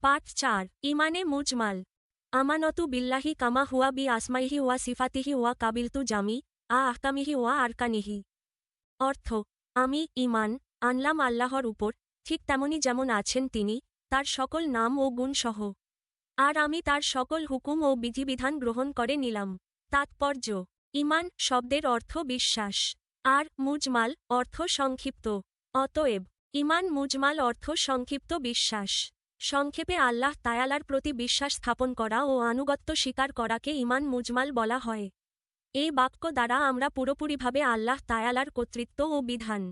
পাঠ চার, ইমানে মুজমাল। আমানতু বিল্লাহি কামা হুয়া বি আসমাইহি ওয়া সিফাতিহি ওয়া কাবিলতু জামি, আ আহকামিহি ওয়া আরকানিহি। অর্থ, আমি ইমান আনলাম আল্লাহর উপর, ঠিক তেমনি যেমন আছেন তিনি, তার সকল নাম ও গুণ সহ। আর আমি তার সকল হুকুম ও বিধিবিধান গ্রহণ করে নিলাম। তাৎপর্য ইমান শব্দের অর্থ বিশ্বাস। আর, মুজমাল অর্থ সংক্ষিপ্ত। অতএব ইমান মুজমাল অর্থ সংক্ষিপ্ত বিশ্বাস। সংক্ষেপে আল্লাহ তায়ালার প্রতি বিশ্বাস স্থাপন করা ও আনুগত্য স্বীকার করাকে ইমান মুজমাল বলা হয়। এই বাক্য দ্বারা আমরা পুরোপুরিভাবে আল্লাহ তায়ালার কর্তৃত্ব ও বিধান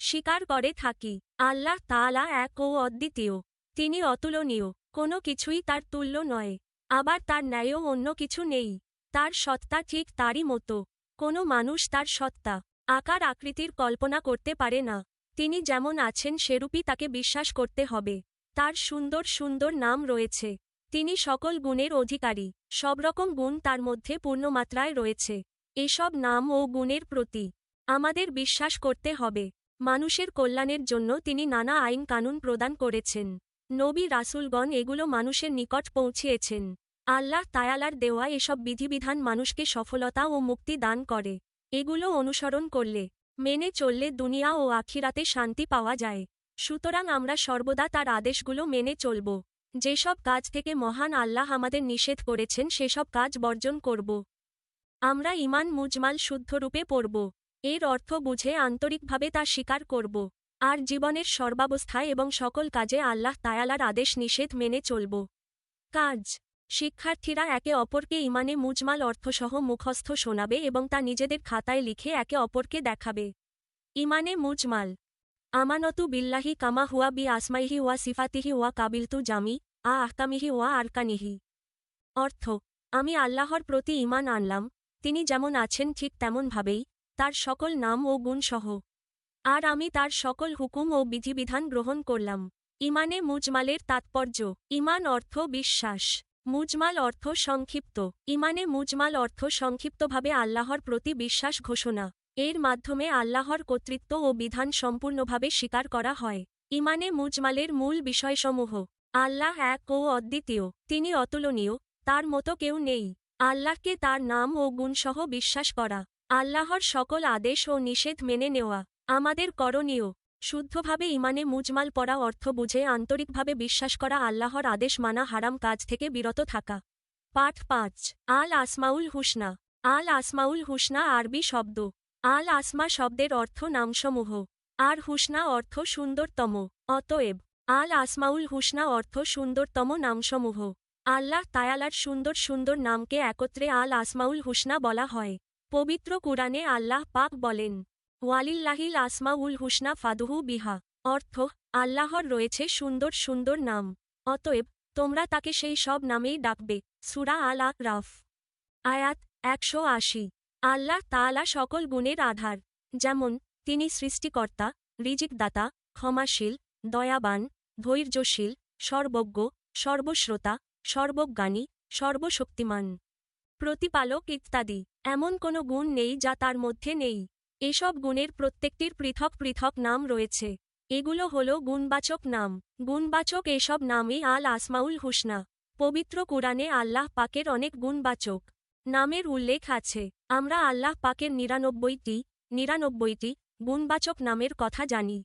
স্বীকার করে থাকি। আল্লাহ তাআলা এক ও অদ্বিতীয়, তিনি অতুলনীয়, কোনো কিছুই তার তুল্য নয়, আবার তার ন্যায়ও অন্য কিছু নেই, তার সত্তা ঠিক তারই মতো, কোনো মানুষ তার সত্তা, আকার আকৃতির কল্পনা করতে পারে না, তিনি যেমন আছেন সেরূপই তাকে বিশ্বাস করতে হবে। তার সুন্দর সুন্দর নাম রয়েছে। তিনি সকল গুণের অধিকারী। সব রকম গুণ তার মধ্যে পূর্ণমাত্রায় রয়েছে। এসব নাম ও গুণের প্রতি আমাদের বিশ্বাস করতে হবে। মানুষের কল্যাণের জন্য তিনি নানা আইন কানুন প্রদান করেছেন। নবী রাসুলগণ এগুলো মানুষের নিকট পৌঁছিয়েছেন আল্লাহ তায়ালার দেওয়া এসব বিধিবিধান মানুষকে সফলতা ও মুক্তি দান করে। এগুলো অনুসরণ করলে, মেনে চললে দুনিয়া ও আখিরাতে শান্তি পাওয়া যায়। সুতরাং আমরা সর্বদা তার আদেশগুলো মেনে চলব। যেসব কাজ থেকে মহান আল্লাহ আমাদের নিষেধ করেছেন, সেসব কাজ বর্জন করব। আমরা ইমান মুজমাল শুদ্ধরূপে পড়ব। এর অর্থ বুঝে আন্তরিকভাবে তা স্বীকার করব। আর জীবনের সর্বাবস্থায় এবং সকল কাজে আল্লাহ তায়ালার আদেশ নিষেধ মেনে চলব। কাজ। শিক্ষার্থীরা একে অপরকে ইমানে মুজমাল অর্থসহ মুখস্থ শোনাবে এবং তা নিজেদের খাতায় লিখে একে অপরকে দেখাবে। ইমানে মুজমাল। আমানতু বিল্লাহি কামা হুয়া বি আসমাইহি ওয়া সিফাতিহি ওয়া কাবিলতু জামি, আ আহকামিহি ওয়া আরকানিহি। অর্থ, আমি আল্লাহর প্রতি ইমান আনলাম, তিনি যেমন আছেন ঠিক তেমনভাবেই, তার সকল নাম ও গুণ সহ। আর আমি তার সকল হুকুম ও বিধিবিধান গ্রহণ করলাম। ইমানে মুজমালের তাৎপর্য ইমান অর্থ বিশ্বাস, মুজমাল অর্থ সংক্ষিপ্ত ইমানে মুজমাল অর্থ সংক্ষিপ্তভাবে আল্লাহর প্রতি বিশ্বাস ঘোষণা। এর মাধ্যমে আল্লাহর কর্তৃত্ব ও বিধান সম্পূর্ণভাবে স্বীকার করা হয়। ইমানে মুজমালের মূল বিষয়সমূহ, আল্লাহ এক ও অদ্বিতীয়, তিনি অতুলনীয়, তার মতো কেউ নেই। আল্লাহকে তার নাম ও গুণসহ বিশ্বাস করা, আল্লাহর সকল আদেশ ও নিষেধ মেনে নেওয়া, আমাদের করণীয়। শুদ্ধভাবে ইমানে মুজমাল পড়া অর্থ বুঝে আন্তরিকভাবে বিশ্বাস করা আল্লাহর আদেশ মানা হারাম কাজ থেকে বিরত থাকা। পাঠ পাঁচ আল আসমাউল হুসনা আল আসমাউল হুসনা আরবি শব্দ। আল আসমা শব্দের অর্থ নামসমূহ। আর হুসনা অর্থ সুন্দরতম। অতএব, আল আসমাউল হুসনা অর্থ সুন্দরতম নামসমূহ। আল্লাহ তায়ালার সুন্দর সুন্দর নামকে একত্রে আল আসমাউল হুসনা বলা হয়। পবিত্র কুরআনে আল্লাহ পাক বলেন ওয়ালিল্লাহিল আসমাউল হুসনা ফাদুহু বিহা। অর্থ, আল্লাহর রয়েছে সুন্দর সুন্দর নাম। অতএব, তোমরা তাকে সেই সব নামেই ডাকবে। সুরা আল রাফ আয়াত একশো আশি। আল্লাহ তাআলা সকল গুণের আধার। যেমন, তিনি সৃষ্টিকর্তা, রিজিকদাতা, ক্ষমাশীল, দয়াবান, ধৈর্যশীল, সর্বজ্ঞ, সর্বশ্রোতা, সর্বজ্ঞানী, সর্বশক্তিমান। প্রতিপালক ইত্যাদি। এমন কোনো গুণ নেই যা তার মধ্যে নেই। এসব গুণের প্রত্যেকটির পৃথক পৃথক নাম রয়েছে। এগুলো হল গুণবাচক নাম। গুণবাচক এসব নামই আল আসমাউল হুসনা। পবিত্র কুরআনে আল্লাহ পাকের অনেক গুণবাচক নামের উল্লেখ আছে। আমরা আল্লাহ পাকের নিরানব্বইটি নিরানব্বইটি গুণবাচক নামের কথা জানি।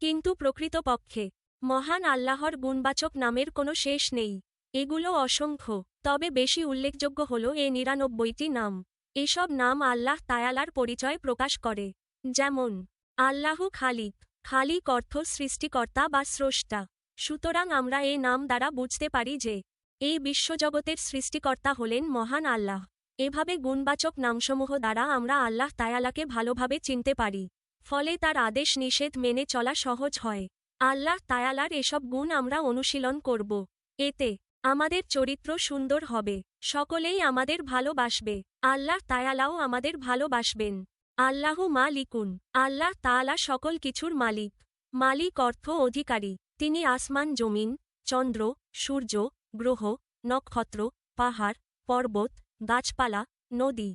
কিন্তু প্রকৃতপক্ষে, মহান আল্লাহর গুণবাচক নামের কোনো শেষ নেই। এগুলো অসংখ্য, তবে বেশি উল্লেখযোগ্য হল এ নিরানব্বইটি নাম। এসব নাম আল্লাহ তায়ালার পরিচয় প্রকাশ করে। যেমন, আল্লাহু খালিক খালিক অর্থ সৃষ্টিকর্তা বা স্রষ্টা। সুতরাং আমরা এ নাম দ্বারা বুঝতে পারি যে, এই বিশ্বজগতের সৃষ্টিকর্তা হলেন মহান আল্লাহ। এভাবে গুণবাচক নামসমূহ দ্বারা আমরা আল্লাহ তায়ালাকে ভালোভাবে চিনতে পারি। ফলে তার আদেশ নিষেধ মেনে চলা সহজ হয়। আল্লাহ তায়ালার এসব গুণ আমরা অনুশীলন করব। এতে আমাদের চরিত্র সুন্দর হবে। সকলেই আমাদের ভালোবাসবে। আল্লাহ তায়ালাও আমাদের ভালোবাসবেন। আল্লাহু মালিকুন। আল্লাহ তাআলা সকল কিছুর মালিক। মালিক অর্থ অধিকারী। তিনি আসমান, জমিন, চন্দ্র, সূর্য, গ্রহ, নক্ষত্র, পাহাড়, পর্বত গাছপালা, নদী,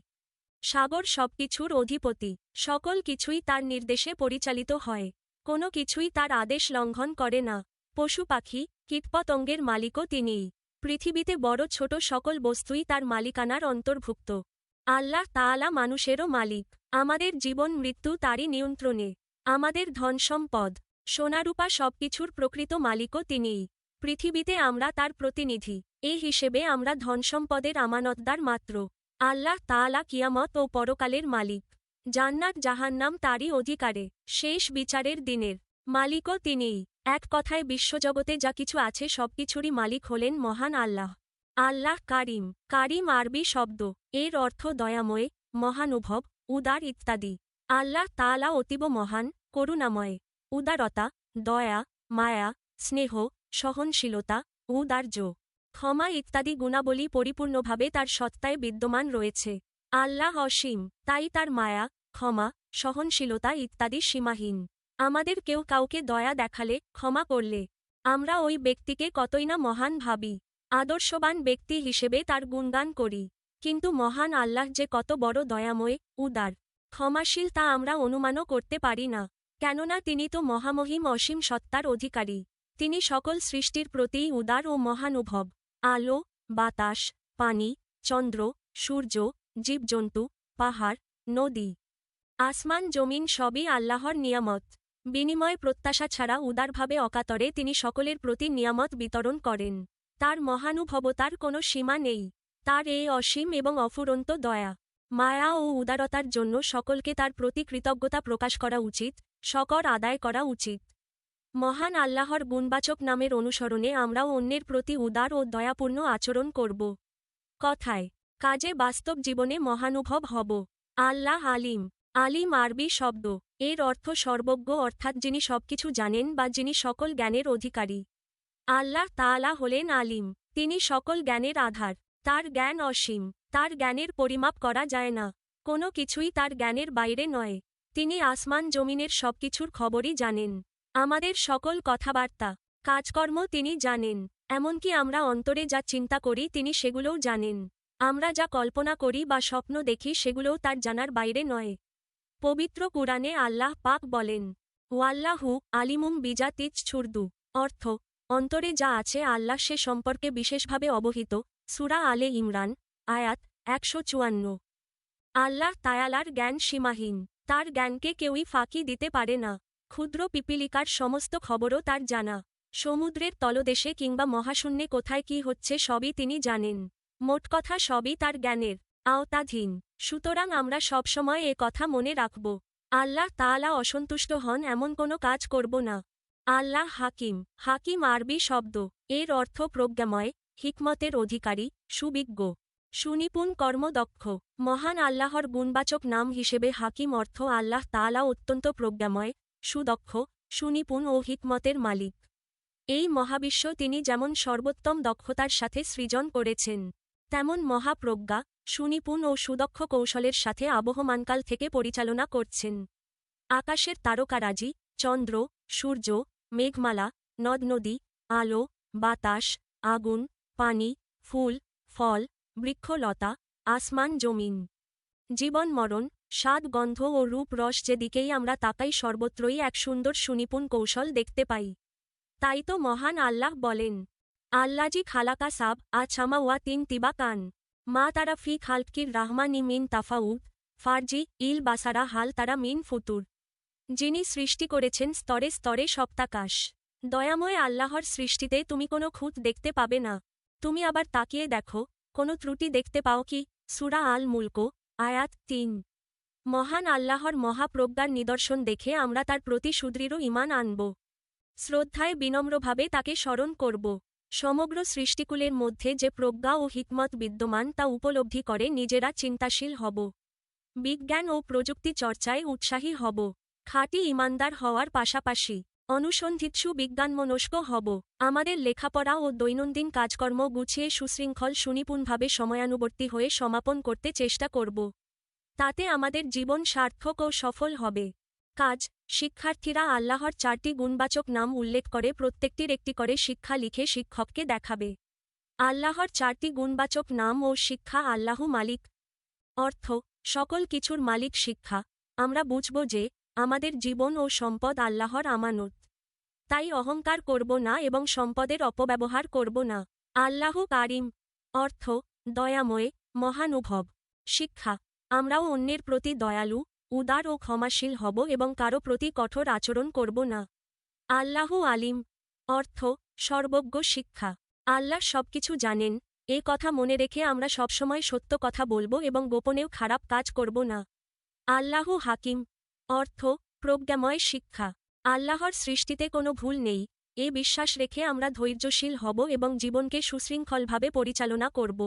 সাগর সবকিছুর অধিপতি, সকল কিছুই তার নির্দেশে পরিচালিত হয়। কোনো কিছুই তার আদেশ লঙ্ঘন করে না। পশু পাখি, কীটপতঙ্গের মালিকও তিনিই। পৃথিবীতে বড় ছোট সকল বস্তুই তার মালিকানার অন্তর্ভুক্ত। আল্লাহ তাআলা মানুষেরও মালিক। আমাদের জীবন মৃত্যু তারই নিয়ন্ত্রণে। আমাদের ধন সম্পদ সোনারূপা সবকিছুর প্রকৃত মালিকও তিনিই। পৃথিবীতে আমরা তার প্রতিনিধি। এই হিসেবে আমরা ধনসম্পদের আমানতদার মাত্র। আল্লাহ তাআলা কিয়ামত ও পরকালের মালিক। জান্নাত জাহান্নাম তারই অধিকারে। শেষ বিচারের দিনের। মালিকও তিনিই। এক কথায় বিশ্বজগতে যা কিছু আছে সবকিছুরই মালিক হলেন মহান আল্লাহ। আল্লাহ কারিম। কারিম আরবি শব্দ। এর অর্থ দয়াময়, মহানুভব, উদার ইত্যাদি। আল্লাহ তাআলা অতীব মহান, করুণাময়। উদারতা, দয়া, মায়া, স্নেহ সহনশীলতা, উদার্য, ক্ষমা ইত্যাদি গুণাবলী পরিপূর্ণভাবে তার সত্তায় বিদ্যমান রয়েছে। আল্লাহ অসীম, তাই তার মায়া, ক্ষমা, সহনশীলতা ইত্যাদি সীমাহীন। আমাদের কেউ কাউকে দয়া দেখালে, ক্ষমা করলে। আমরা ওই ব্যক্তিকে কতই না মহান ভাবি। আদর্শবান ব্যক্তি হিসেবে তার গুণগান করি। কিন্তু মহান আল্লাহ যে কত বড় দয়াময়, উদার, ক্ষমাশীল তা আমরা অনুমানও করতে পারি না। কেননা তিনি তো মহামহিম অসীম সত্তার অধিকারী। তিনি সকল সৃষ্টির প্রতিই উদার ও মহানুভব আলো, বাতাস, পানি, চন্দ্র, সূর্য, জীবজন্তু, পাহাড়, নদী, আসমান, জমিন সবই আল্লাহর নিয়ামত। বিনিময় প্রত্যাশা ছাড়া উদারভাবে অকাতরে তিনি সকলের প্রতি নিয়ামত বিতরণ করেন। তার মহানুভবতার কোনো সীমা নেই। তার এই অসীম এবং অফুরন্ত দয়া, মায়া ও উদারতার জন্য সকলকে তার প্রতি কৃতজ্ঞতা প্রকাশ করা উচিত সকর আদায় করা উচিত। মহান আল্লাহর গুণবাচক নামের অনুসরণে আমরাও অন্যের প্রতি উদার ও দয়াপূর্ণ আচরণ করব। কথায়, কাজে বাস্তব জীবনে মহানুভব হব। আল্লাহ আলিম। আলিম আরবি শব্দ। এর অর্থ সর্বজ্ঞ, অর্থাৎ যিনি সবকিছু জানেন বা যিনি সকল জ্ঞানের অধিকারী। আল্লাহ তাআলা হলেন আলিম। তিনি সকল জ্ঞানের আধার। তার জ্ঞান অসীম। তার জ্ঞানের পরিমাপ করা যায় না। কোনো কিছুই তার জ্ঞানের বাইরে নয়। তিনি আসমান জমিনের সবকিছুর খবরই জানেন। আমাদের সকল কথাবার্তা, কাজকর্ম তিনি জানেন, এমনকি আমরা অন্তরে যা চিন্তা করি তিনি সেগুলোও জানেন। আমরা যা কল্পনা করি বা স্বপ্ন দেখি সেগুলোও তার জানার বাইরে নয়। পবিত্র কুরআনে আল্লাহ পাক বলেন, ওয়াল্লাহু আলিমুম বিজা তিচ ছুরদু অর্থ, অন্তরে যা আছে আল্লাহ সে সম্পর্কে বিশেষভাবে অবহিত, সুরা আলে ইমরান, আয়াত একশো চুয়ান্ন। আল্লাহ তায়ালার জ্ঞান সীমাহীন, তার জ্ঞানকে কেউই ফাঁকি দিতে পারে না। ক্ষুদ্র পিপিলিকার সমস্ত খবরও তার জানা। সমুদ্রের তলদেশে কিংবা মহাশূন্যে কোথায় কি হচ্ছে সবই তিনি জানেন। মোট কথা সবই তার জ্ঞানের। আওতাধীন। সুতরাং আমরা সবসময় এ কথা মনে রাখব। আল্লাহ তাআলা অসন্তুষ্ট হন এমন কোনো কাজ করব না। আল্লাহ হাকিম। হাকিম আরবি শব্দ। এর অর্থ প্রজ্ঞাময়, হিকমতের অধিকারী, সুবিজ্ঞ। সুনিপুণ কর্মদক্ষ। মহান আল্লাহর গুণবাচক নাম হিসেবে হাকিম অর্থ আল্লাহ তাআলা অত্যন্ত প্রজ্ঞাময় সুদক্ষ, সুনিপুণ ও হিকমতের মালিক। এই মহাবিশ্ব তিনি যেমন সর্বোত্তম দক্ষতার সাথে সৃজন করেছেন, তেমন মহাপ্রজ্ঞা, সুনিপুণ ও সুদক্ষ কৌশলের সাথে আবহমানকাল থেকে পরিচালনা করছেন। আকাশের তারকারাজি, চন্দ্র, সূর্য, মেঘমালা, নদ নদী, আলো, বাতাস, আগুন, পানি, ফুল, ফল, বৃক্ষলতা, আসমান জমিন। জীবন মরণ, স্বাদ, গন্ধ ও রূপ রস যেদিকেই আমরা তাকাই সর্বত্রই এক সুন্দর সুনিপুণ কৌশল দেখতে পাই। তাই তো মহান আল্লাহ বলেন, আল্লাজি খালাকা সাব আছামা ওয়া তিন তিবা কান। মা তারা ফি খালকির রাহমানি মিন তাফাউদ ফারজি, ইল বাসারা হাল তারা মিন ফুতুর। যিনি সৃষ্টি করেছেন স্তরে স্তরে সপ্তাকাশ। দয়াময় আল্লাহর সৃষ্টিতে তুমি কোনো খুঁত দেখতে পাবে না। তুমি আবার তাকিয়ে দেখো, কোনো ত্রুটি দেখতে পাও কি? সুরা আল মুলকো আয়াত তিন। মহান আল্লাহর মহাপ্রজ্ঞার নিদর্শন দেখে আমরা তার প্রতি সুদৃঢ় ইমান আনব। শ্রদ্ধায় বিনম্রভাবে তাকে স্মরণ করব। সমগ্র সৃষ্টিকুলের মধ্যে যে প্রজ্ঞা ও হিকমত বিদ্যমান তা উপলব্ধি করে নিজেরা চিন্তাশীল হব। বিজ্ঞান ও প্রযুক্তি চর্চায় উৎসাহী হব। খাঁটি ইমানদার হওয়ার পাশাপাশি অনুসন্ধিৎসু বিজ্ঞানমনস্ক হব। আমাদের লেখাপড়া ও দৈনন্দিন কাজকর্ম গুছিয়ে সুশৃঙ্খল সুনিপুণভাবে সময়ানুবর্তী হয়ে সমাপন করতে চেষ্টা করব। তাতে আমাদের জীবন সার্থক ও সফল হবে। কাজ, শিক্ষার্থীরা আল্লাহর চারটি গুণবাচক নাম উল্লেখ করে প্রত্যেকটির একটি করে শিক্ষা লিখে শিক্ষককে দেখাবে। আল্লাহর চারটি গুণবাচক নাম ও শিক্ষা আল্লাহু মালিক। অর্থ, সকল কিছুর মালিক শিক্ষা। আমরা বুঝব যে, আমাদের জীবন ও সম্পদ আল্লাহর আমানত। তাই অহংকার করব না এবং সম্পদের অপব্যবহার করব না। আল্লাহ কারিম। অর্থ, দয়াময়, মহানুভব। শিক্ষা, আমরাও অন্যের প্রতি দয়ালু, উদার ও ক্ষমাশীল হব এবং কারও প্রতি কঠোর আচরণ করব না। আল্লাহ আলিম। অর্থ, সর্বজ্ঞ শিক্ষা। আল্লাহ সবকিছু জানেন, এ কথা মনে রেখে আমরা সবসময় সত্য কথা বলব এবং গোপনেও খারাপ কাজ করব না। আল্লাহ হাকিম। অর্থ, প্রজ্ঞাময় শিক্ষা। আল্লাহর সৃষ্টিতে কোনো ভুল নেই, এ বিশ্বাস রেখে আমরা ধৈর্যশীল হব এবং জীবনকে সুশৃঙ্খলভাবে পরিচালনা করব।